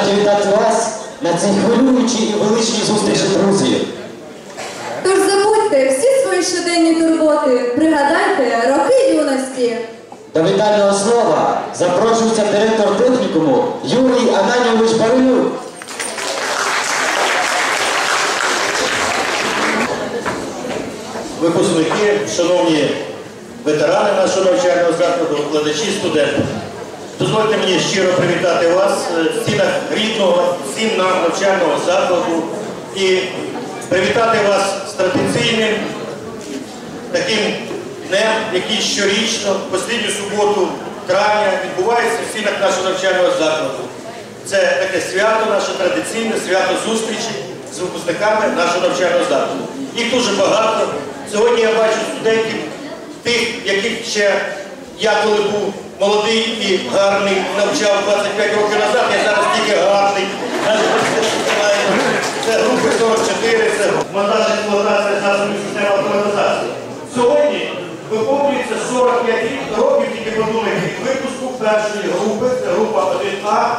раді вітати вас на цій хвилюючій і величній зустрічі, друзі. Тож забудьте всі свої щоденні турботи, пригадайте роки юності. До вітального слова запрошується директор технікуму Юрій Ананійович Барилюк. випускники, шановні ветерани нашого навчального закладу, викладачі, студенти. Дозвольте мені щиро привітати вас е, в стінах рідного всім нам навчального закладу і привітати вас з традиційним таким днем, який щорічно, в останню суботу травня, відбувається в стінах нашого навчального закладу. Це таке свято, наше традиційне свято зустрічі з випускниками нашого навчального закладу. Їх дуже багато. Сьогодні я бачу студентів, тих, яких ще я коли був молодий і гарний, навчав 25 років назад, я зараз тільки гарний. Це групи 44, це монтаж експлуатація засобів системи автоматизації. Сьогодні виповнюється 45 років, тільки подумайте, від випуску першої групи, це група 1А,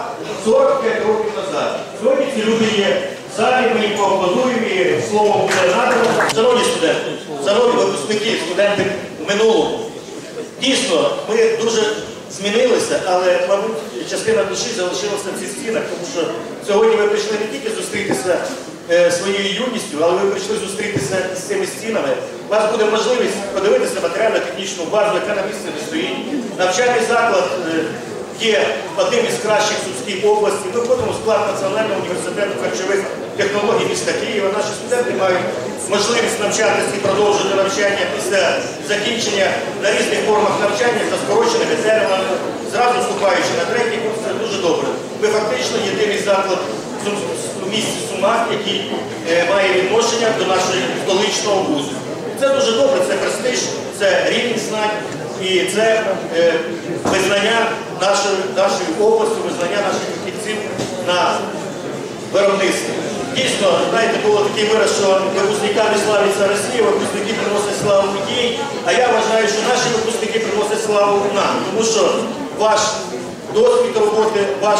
45 років назад. Сьогодні ці люди є в залі, ми їм поаплодуємо і слово буде надано. Шановні студенти, шановні випускники, студенти в минулому. Дійсно, ми дуже змінилися, але, мабуть, частина душі залишилася в цих стінах, тому що сьогодні ви прийшли не тільки зустрітися е, своєю юністю, але ви прийшли зустрітися з цими стінами. У вас буде можливість подивитися матеріально-технічну базу, яка на місці не стоїть. Навчальний заклад е, є одним із кращих в Сумській області. Ми входимо в склад Національного університету харчових технологій міста Києва. Наші студенти мають можливість навчатися і продовжити навчання після закінчення на різних формах навчання за скороченими термінами, зразу вступаючи на третій курс, це дуже добре. Ми фактично єдиний заклад Сум- місті Сума, який е, має відношення до нашого столичного вузу. Це дуже добре, це престиж, це рівень знань і це е, визнання нашої, нашої області, визнання наших фахівців на виробництві. Дійсно, знаєте, було такий вираз, що випускниками славиться Росія, випускники приносять славу їй, а я вважаю, що наші випускники приносять славу нам, тому що ваш досвід роботи, ваш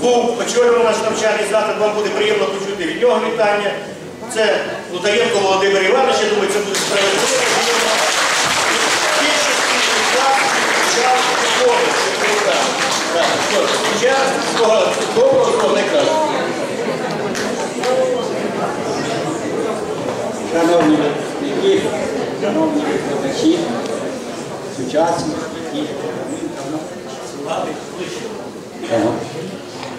був, очолював наш навчальний заклад, вам буде приємно почути від нього вітання. Це Лутаєнко Володимир Іванович, я думаю, це буде справедливо. Більшості із вас час виходить. Так, так, що, Час того доброго, того найкращого. Шановні випускники, шановні викладачі, сучасні, які Ага.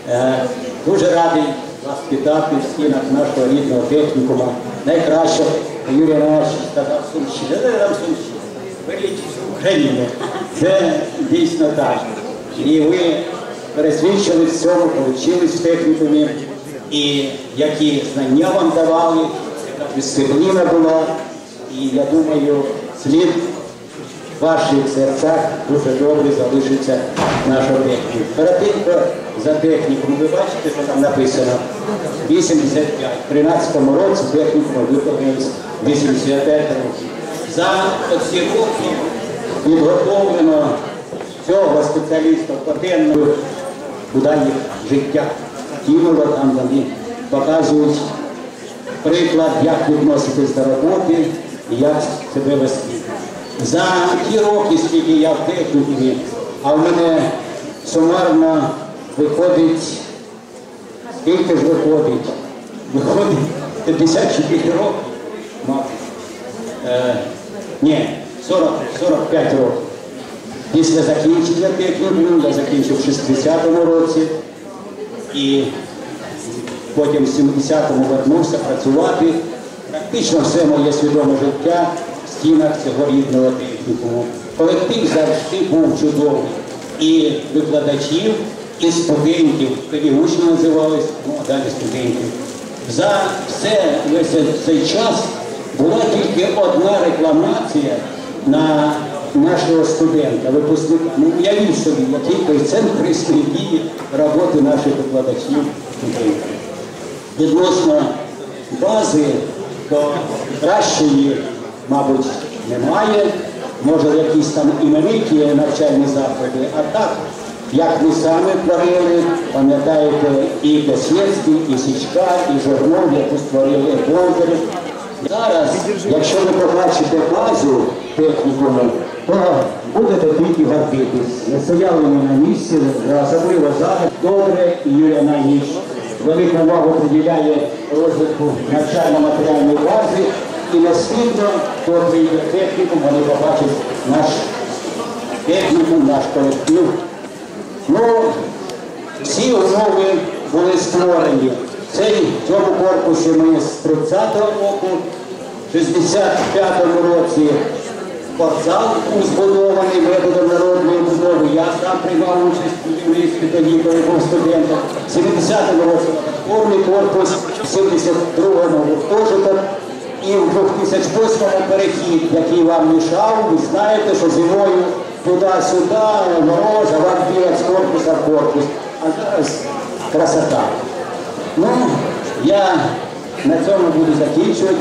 Е, Дуже радий вас вітати в стінах нашого рідного технікума. Найкраще Юрій Іванович сказав Сумщина. Де там Сумщина? Беріть з України. Це дійсно так. І ви пересвідчили в цьому, повчились в технікумі. І які знання вам давали, дисципліна була. І я думаю, слід в ваших серцях дуже добре залишиться наша техніка. Коротенько за технікум. Ви бачите, що там написано? 85. В 13-му році технікум виповнилось 85 років. За ці роки підготовлено цього спеціаліста потенного куди їх життя кинуло, там вони показують приклад, як відноситись до роботи і як себе вести. За ті роки, скільки я в технікумі, а в мене сумарно виходить, скільки ж виходить? Виходить 54 роки, мабуть. Е, ні, 40, 45 років. Після закінчення технікуму я закінчив в 60-му році і потім в 70-му вернувся працювати. Практично все моє свідоме життя в стінах цього рідного технікуму. Колектив завжди був чудовий. І викладачів, і студентів, тоді учні називались, ну а далі студентів. За все весь цей час була тільки одна рекламація на нашого студента, випускника. Ну, уявіть собі, який той центр дії роботи наших викладачів студентів. Відносно бази, то кращої, мабуть, немає. Може, якісь там імениті навчальні заклади, а так як ми самі творили, пам'ятаєте, і Косєцький, і Січка, і Жорнов, яку створили Бондарів. Зараз, якщо ви побачите базу технікуму, то будете тільки гордитись. Не стояли ми на місці, особливо зараз. Добре, і Юрій Ананівич велику увагу приділяє розвитку навчально-матеріальної бази. І не стидно, прийде в технікум, вони побачать наш технікум, наш колектив. Ну, всі умови були створені. Цей цьому корпусі ми з 30-го року, в 65-му році спортзал був збудований методом народної будови. Я сам приймав участь у юристі тоді, коли був студентом. В 70-му році повний корпус, в 72-му гуртожиток. І в 2008-му перехід, який вам мішав, ви знаєте, що зимою туди-сюди, мороз, вам бігать з корпуса в корпус. А зараз красота. Ну, я на цьому буду закінчувати.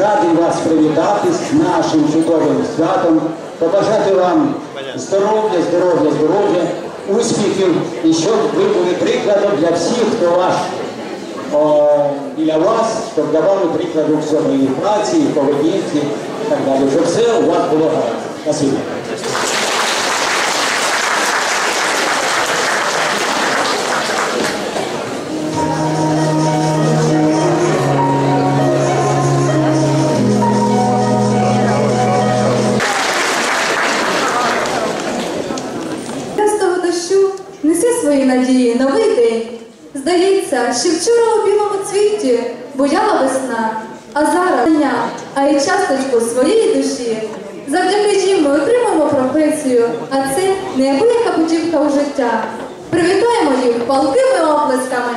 Радий вас привітати з нашим чудовим святом, побажати вам здоров'я, здоров'я, здоров'я, успіхів і щоб ви були прикладом для всіх, хто ваш о, біля вас, щоб давали прикладу в своїй праці, поведінці і так далі. Щоб все у вас було гаразд. Спасибо. Душі. Завдяки їм ми отримаємо професію, а це неабияка путівка у життя. Привітаємо їх палкими оплесками.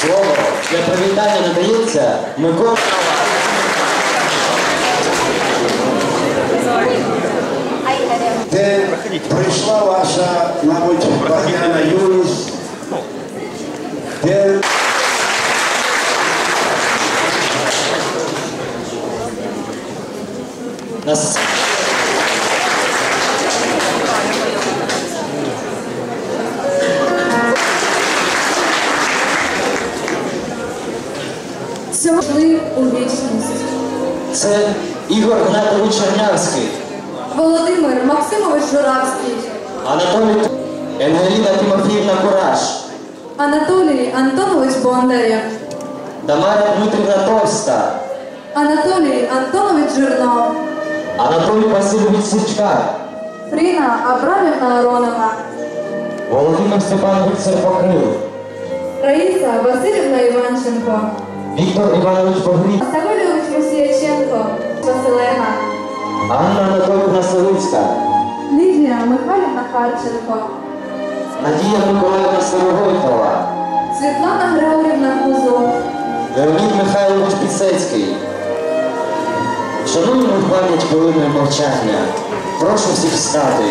Слово для привітання надається Микола. де прийшла ваша, мабуть, багряна юність, де Нас Сьогодні у вічність. це Ігор Гнатович Чернявський, Володимир Максимович Журавський, Анатолій Ангеліна Тимофіївна Кураж, Анатолій Антонович Бондарєв, Тамара Дмитрівна Товста, Анатолій Антонович Жирнов, Анатолій Васильович Січка, Фріна Абрамівна Аронова, Володимир Степанович Серпокрив, Раїса Васильівна Іванченко, Віктор Іванович Погріб, Савельович Мусіяченко, Василена, Анна Анатолівна Савицька, Лідія Михайлівна Харченко, Надія Миколаївна Старогойтова, Світлана Григорівна Кузов, Леонід Михайлович Пісецький. Шануємо пам'ять хвилиною мовчання. Прошу всіх встати.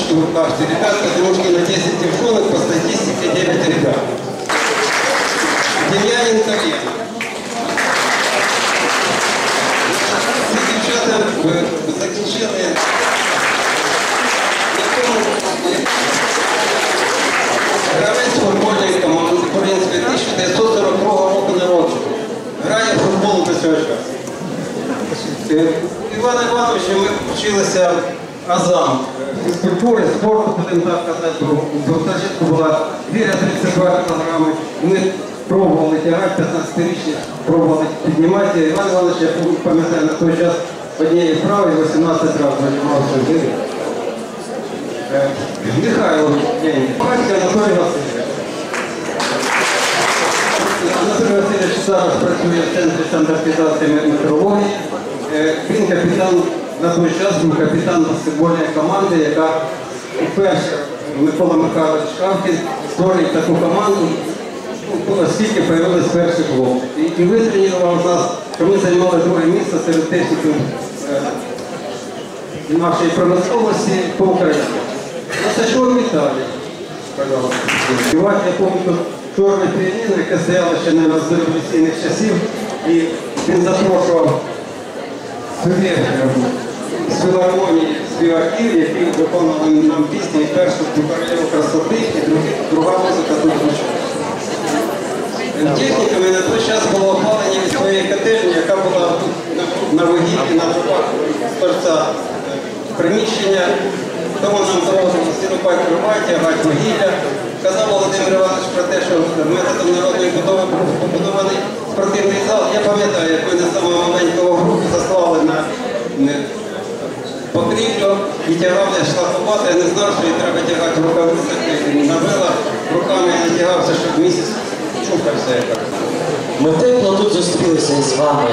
Манечки в руках. Ребята, дружки на 10 девчонок, по статистике 9 ребят. Демьяненко Лена. Ці дівчата е, закінчили гравець футбольної команди Корінської 1942 року народження. Грає в футбол до цього часу. Е, Іван Іванович, ми вчилися азам. Фізкультури, спорту, будемо так казати, в гуртожитку була віра 32 кілограми. Ми пробували тягати, 15-річні, пробували піднімати. Іван Іванович, я пам'ятаю, на той час однією вправою 18 разів займався в жирі. Е, Михайло Єнін, Анатолій Васильович. Анатолій Васильович зараз працює в центрі стандартизації метрології. Е, Він капітан, на той час був капітан баскетбольної команди, яка вперше Микола Михайлович Шавкін створив таку команду, ну, оскільки появились перші хлопці. І, і витренував нас, що ми займали друге місце серед техніків е, нашої промисловості по Україні. На сачовому металі. Пожалуйста. Співати, я пам'ятаю, чорне піаніно, яке стояло ще не з революційних часів, і він запрошував е, з філармонії співаків, які виконували нам пісні, першу «Ту королеву красоти, і друга музика тут звучала. Техніками на той час було опалення від своєї котельні, яка була на, вугіллі, на трубах торця е, приміщення. Тому нам доводилося сірупати труба, тягати вугілля. Казав Володимир Іванович про те, що методом народної будови побудований спортивний зал. Я пам'ятаю, як ми на самого маленького групу заслали на покрівлю і тягав я шлафувати, я не знав, що її треба тягати рукавицями. Набила руками, я натягався, щоб місяць чухався якось. Ми тепло тут зустрілися із вами.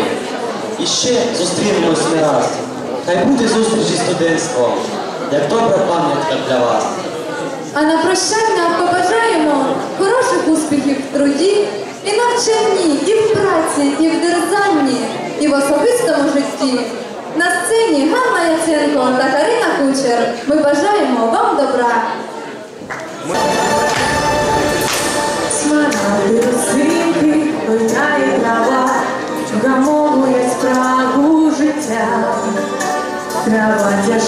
І ще зустрінемось не раз. Хай буде зустріч із студентством, як добра пам'ятка для вас. А на прощання побажаємо хороших успіхів в труді і навчанні, і в праці, і в дерзанні, і в особистому житті. На сцені Ганна Яценко та Карина Кучер. Ми бажаємо вам добра. Смарагди рослинки, пиляє трава, вгамовує спрагу життя. Трава ця